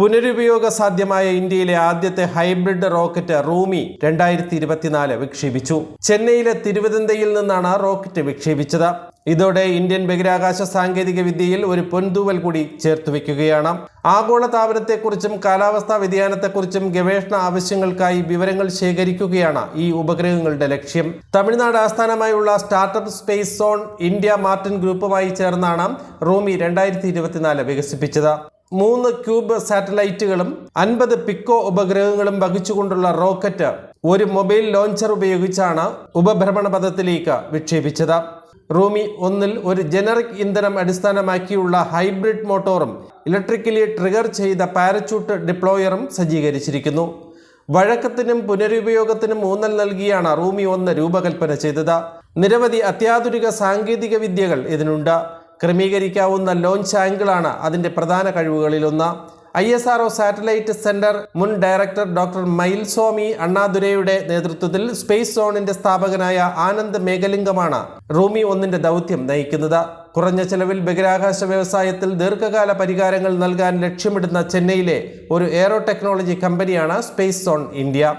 പുനരുപയോഗ സാധ്യമായ ഇന്ത്യയിലെ ആദ്യത്തെ ഹൈബ്രിഡ് റോക്കറ്റ് റൂമി രണ്ടായിരത്തി ഇരുപത്തിനാല് വിക്ഷേപിച്ചു. ചെന്നൈയിലെ തിരുവനന്തയിൽ നിന്നാണ് റോക്കറ്റ് വിക്ഷേപിച്ചത്. ഇതോടെ ഇന്ത്യൻ ബഹിരാകാശ സാങ്കേതിക വിദ്യയിൽ ഒരു പൊൻതൂവൽ കൂടി ചേർത്തു വെക്കുകയാണ് ആഗോള താപനത്തെക്കുറിച്ചും കാലാവസ്ഥാ വ്യതിയാനത്തെക്കുറിച്ചും ഗവേഷണ ആവശ്യങ്ങൾക്കായി വിവരങ്ങൾ ശേഖരിക്കുകയാണ് ഈ ഉപഗ്രഹങ്ങളുടെ ലക്ഷ്യം. തമിഴ്നാട് ആസ്ഥാനമായുള്ള startup space zone India Martin ഗ്രൂപ്പുമായി ചേർന്നാണ് റൂമി രണ്ടായിരത്തി വികസിപ്പിച്ചത്. മൂന്ന് ക്യൂബ് സാറ്റലൈറ്റുകളും അൻപത് പിക്കോ ഉപഗ്രഹങ്ങളും വഹിച്ചുകൊണ്ടുള്ള റോക്കറ്റ് ഒരു മൊബൈൽ ലോഞ്ചർ ഉപയോഗിച്ചാണ് ഉപഭ്രമണ പഥത്തിലേക്ക് വിക്ഷേപിച്ചത്. റൂമി ഒന്നിൽ ഒരു ജനറിക് ഇന്ധനം അടിസ്ഥാനമാക്കിയുള്ള ഹൈബ്രിഡ് മോട്ടോറും ഇലക്ട്രിക്കലി ട്രിഗർ ചെയ്ത പാരച്യൂട്ട് ഡിപ്ലോയറും സജ്ജീകരിച്ചിരിക്കുന്നു. വഴക്കത്തിനും പുനരുപയോഗത്തിനും ഊന്നൽ നൽകിയാണ് റൂമി ഒന്ന് രൂപകൽപ്പന ചെയ്തത്. നിരവധി അത്യാധുനിക സാങ്കേതിക വിദ്യകൾ ഇതിനുണ്ട്. ക്രമീകരിക്കാവുന്ന ലോഞ്ച് ആംഗിളാണ് അതിന്റെ പ്രധാന കഴിവുകളിലൊന്ന്. I S R satellite centre മുൻ ഡയറക്ടർ ഡോക്ടർ മയിൽസ്വാമി അണ്ണാദുരയുടെ നേതൃത്വത്തിൽ സ്പേസ് സോണിന്റെ സ്ഥാപകനായ ആനന്ദ് മേഘലിംഗമാണ് റൂമി ഒന്നിന്റെ ദൗത്യം നയിക്കുന്നത്. കുറഞ്ഞ ചെലവിൽ ബഹിരാകാശ വ്യവസായത്തിൽ ദീർഘകാല പരിഹാരങ്ങൾ നൽകാൻ ലക്ഷ്യമിടുന്ന ചെന്നൈയിലെ ഒരു എയറോ ടെക്നോളജി കമ്പനിയാണ് സ്പേസ് സോൺ ഇന്ത്യ.